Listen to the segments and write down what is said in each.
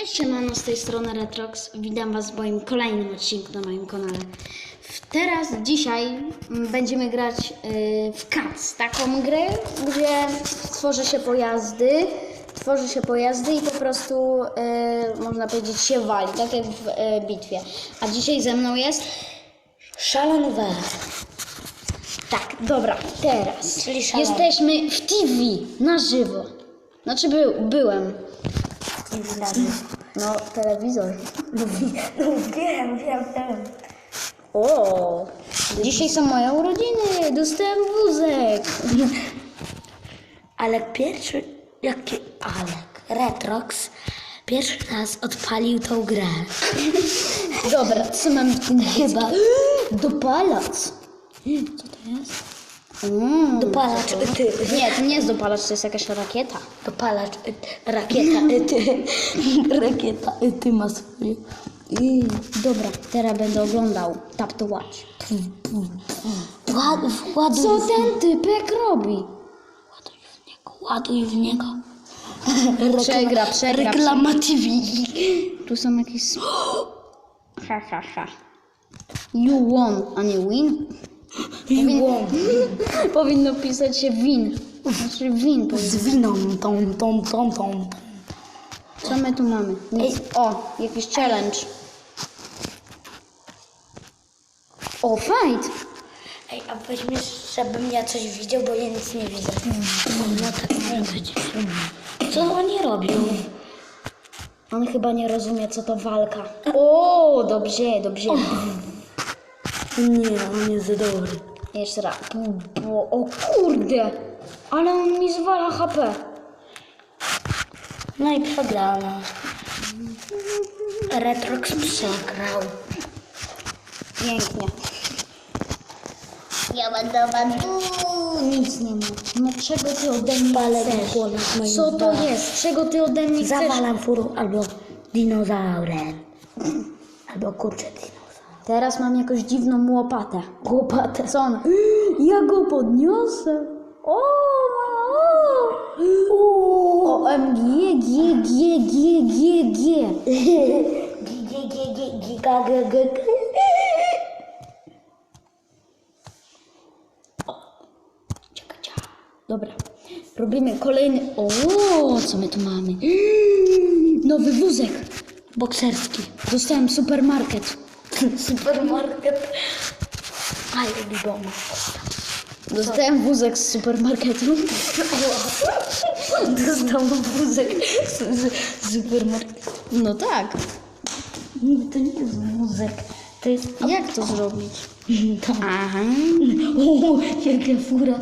Cześć, siemano, z tej strony Retrox. Witam Was w moim kolejnym odcinku na moim kanale. Teraz, dzisiaj mm, będziemy grać y, w Cats, taką grę, gdzie tworzy się pojazdy, tworzy się pojazdy i po prostu, y, można powiedzieć, się wali, tak jak w y, bitwie. A dzisiaj ze mną jest... Szalony Welt. Tak, dobra, teraz. Czyli. Jesteśmy w TV, na żywo. Znaczy był, byłem. No, telewizor. No, wi- no wiem, wiem, wiem. O, dzisiaj są moje urodziny, dostałem wózek. Ale pierwszy, jaki Alek, Retrox, pierwszy raz odpalił tą grę. Dobra, co mam w tym chyba? Dopalacz. Co to jest? Mm. Dopalacz, ty. Nie, to nie jest dopalacz, to jest jakaś rakieta. Dopalacz, y, rakieta, y, ty. Rakieta, y, ty ma swoje. I, dobra, teraz będę oglądał Tap to Watch. Ład, ładuj Co w ten typek robi? niego, ładuj w niego. Przegra, przegra, Reklama TV. Tu są jakieś... Ha, ha, ha. You won, a nie win? Miło. Powinno pisać się win. Znaczy win. powinno. Z winą, tą, tą, tą, tą. Co my tu mamy? Nic. O, jakiś challenge. O, fight! Ej, a weźmiesz, żebym ja coś widział, bo ja nic nie widzę. No tak może być. Co oni robią? On chyba nie rozumie, co to walka. O, dobrze, dobrze. Nie, on jest za dobry. Jeszcze raz. Bo, o kurde! Ale on mi zwala HP. No i przegrana. Retrox przegrał. Pięknie. Ja będę Nic nie ma. No czego ty ode mnie Palę chcesz? głowę z moim Co to jest? Czego ty ode mnie chcesz? Zawalam furą albo dinozaurem. Albo kurczę. Teraz mam jakąś dziwną łopatę. Łopatę. Co on? Ja go podniosę. O, o, o. OMG, G, G, G, G, G. Gi- giga- g- g- g- Czekaj, czekaj. Dobra. Robimy kolejny. O, co my tu mamy? Nowy wózek. Bokserski. Dostałem supermarket. Supermarket. Ale liboma. Dostałem wózek z supermarketu. Dostał wózek z, z supermarketu. No tak. Nie, to nie jest wózek. To jest... Jak to zrobić? Tam. Aha. O, jaka fura.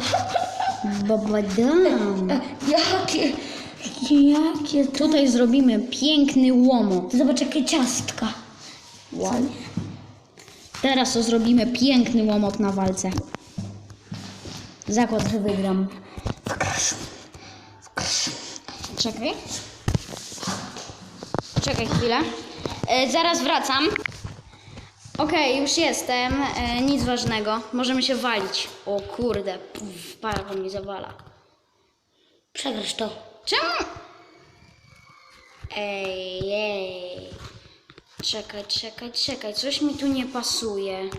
Babadam. Jakie, jakie to... Tutaj zrobimy piękny łomot. Zobacz, jakie ciastka. Wow. Teraz to zrobimy piękny łomot na walce. Zakład, że wygram. Wkrasz. Czekaj. Czekaj chwilę. E, zaraz wracam. Okej, już jestem. E, nic ważnego. Możemy się walić. O kurde, puf, parę mi zawala. Przegrasz to. Czemu? Ej, ej. Czekaj, czekaj, czekaj. Coś mi tu nie pasuje.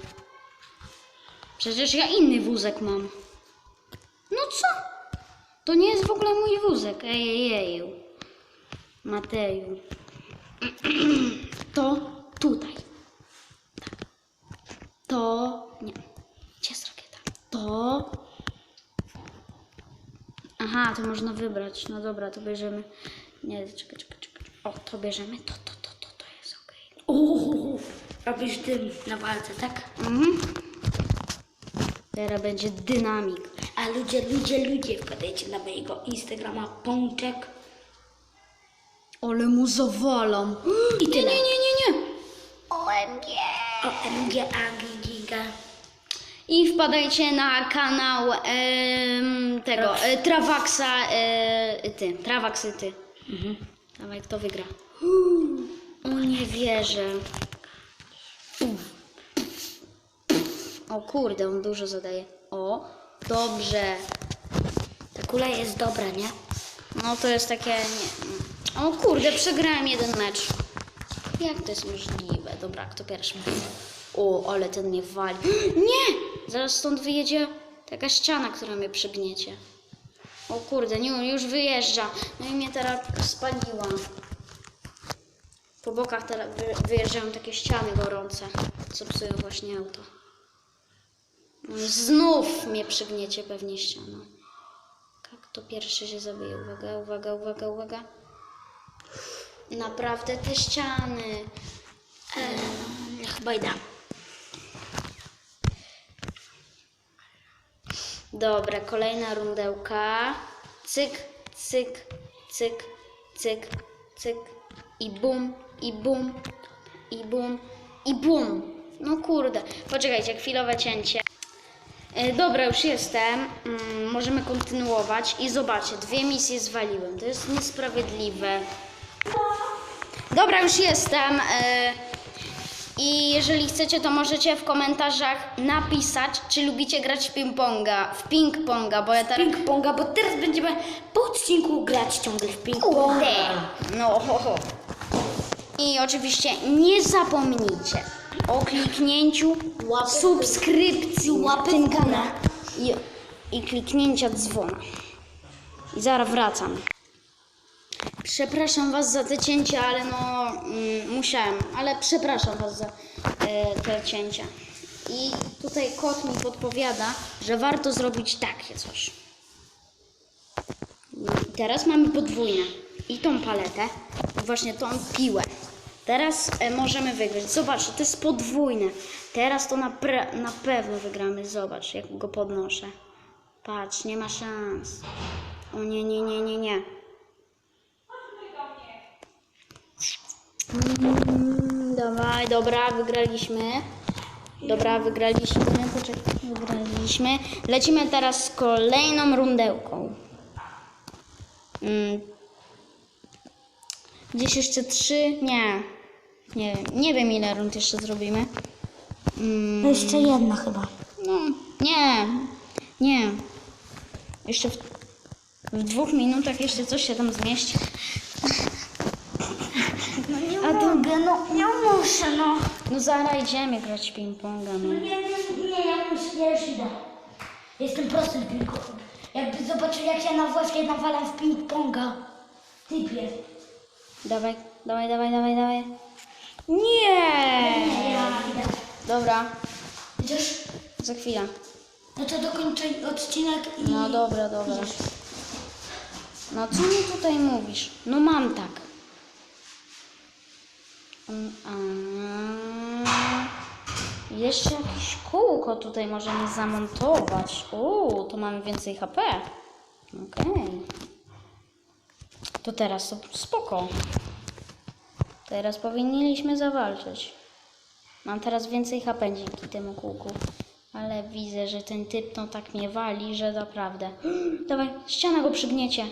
Przecież ja inny wózek mam. No co? To nie jest w ogóle mój wózek. Ej, ej, ej. Mateju. To tutaj. Tak. To... Nie. Gdzie jest rakieta? To... Aha, to można wybrać. No dobra, to bierzemy. Nie, czekaj, czekaj, czekaj. O, to bierzemy. To, to, robisz dym na walce, tak? Mhm. Teraz będzie dynamik. A ludzie, ludzie, ludzie, wpadajcie na mojego Instagrama Pączek. Ale mu zawalam. I Nie, tyle. nie, nie, nie, nie. OMG. OMG, Agi, Giga. I wpadajcie na kanał em, tego, e, Travaxa, e, ty, Travaxy ty. Mhm. Dawaj, kto wygra? O, nie wierzę. O kurde, on dużo zadaje. O, dobrze. Ta kula jest dobra, nie? No to jest takie, nie, O kurde, przegrałem jeden mecz. Jak to jest możliwe? Dobra, kto pierwszy? O, ale ten mnie wali. Nie! Zaraz stąd wyjedzie taka ściana, która mnie przygniecie. O kurde, nie, już wyjeżdża. No i mnie teraz spaliła. Po bokach teraz wy- wyjeżdżają takie ściany gorące, co psują właśnie auto. Znów mnie przygniecie pewnie ścianą. Jak to pierwszy się zabije? Uwaga, uwaga, uwaga, uwaga. Naprawdę te ściany. Ja chyba idę. Dobra, kolejna rundełka. Cyk, cyk, cyk, cyk, cyk. I bum, i bum, i bum, i bum. No kurde. Poczekajcie, chwilowe cięcie. E, Dobra, już jestem. Mm, możemy kontynuować. I zobaczcie, dwie misje zwaliłem. To jest niesprawiedliwe. Dobra, już jestem. e, I jeżeli chcecie, to możecie w komentarzach napisać, czy lubicie grać w ping-ponga. W ping-ponga, bo ja teraz... Ping-ponga, bo teraz będziemy po odcinku grać ciągle w ping-ponga. No, ho, ho. I oczywiście nie zapomnijcie o kliknięciu subskrypcji łapy górę. kanale i, i kliknięcia dzwona. I zaraz wracam. Przepraszam Was za te cięcia, ale no mm, musiałem, ale przepraszam Was za e, te cięcia. I tutaj kot mi podpowiada, że warto zrobić takie coś. I teraz mamy podwójne. I tą paletę, właśnie tą piłę. Teraz e, możemy wygrać. Zobacz, to jest podwójne. Teraz to na, na pewno wygramy. Zobacz, jak go podnoszę. Patrz, nie ma szans. O nie, nie, nie, nie, nie. Mm, dawaj, dobra, wygraliśmy. Dobra, wygraliśmy. Poczekaj, wygraliśmy. Lecimy teraz z kolejną rundełką. Mm. Gdzieś jeszcze trzy? Nie. Nie wiem, nie wiem ile rund jeszcze zrobimy. Mm, Jeszcze jedna chyba. no, nie. Nie. Jeszcze w, w dwóch minutach jeszcze coś się tam zmieści. No nie A mogę, no nie muszę, no. No zaraz idziemy grać ping-ponga, no. Nie, nie, nie, ja muszę, ja już idę. Jestem prosty w ping Jakby zobaczył, jak ja na właśnie nawalam w ping-ponga. Typie. Dawaj, dawaj, dawaj, dawaj, dawaj. Nie! Dobra, Chociaż, za chwilę. no to dokończę odcinek i... No dobra, dobra. No co mi tutaj mówisz? No mam tak. Mm, a, Jeszcze jakieś kółko tutaj możemy zamontować. Uuu, to mamy więcej HP. Okej. To teraz to spoko. Teraz powinniśmy zawalczyć. Mam teraz więcej HP dzięki temu kółku. Ale widzę, że ten typ no tak mnie wali, że naprawdę. Dawaj, ściana go przygniecie.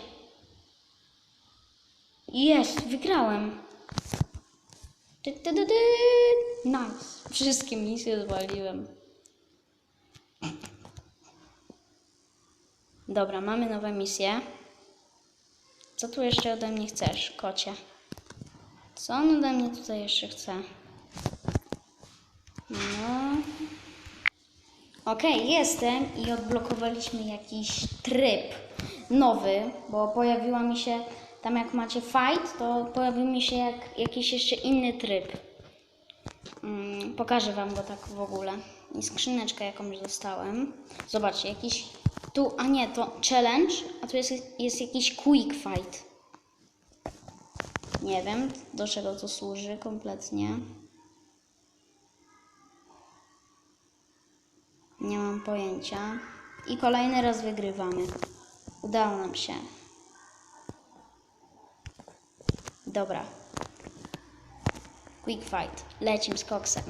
Jest, wygrałem. Ty, ty, ty, ty. Nice. Wszystkie misje zwaliłem. Dobra, mamy nowe misje. Co tu jeszcze ode mnie chcesz, kocie? Co on ode mnie tutaj jeszcze chce? No. Okej, jestem i odblokowaliśmy jakiś tryb nowy, bo pojawiła mi się, tam jak macie fight, to pojawił mi się jak, jakiś jeszcze inny tryb. Mm, pokażę Wam go tak w ogóle. I skrzyneczkę jakąś dostałem. Zobaczcie, jakiś tu, a nie, to challenge, a tu jest, jest jakiś quick fight. Nie wiem, do czego to służy kompletnie. Nie mam pojęcia. I kolejny raz wygrywamy. Udało nam się. Dobra. Quick fight. Lecim z koksem.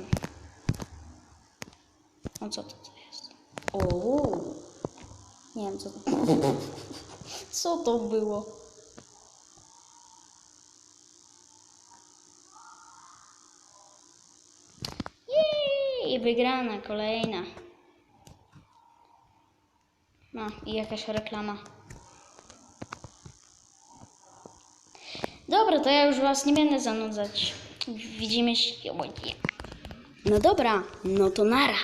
O co to, to jest? O. Nie wiem co to. Co to było? Jej, wygrana kolejna. No i jakaś reklama. Dobra, to ja już was nie będę zanudzać. Widzimy się. No dobra, no to nara.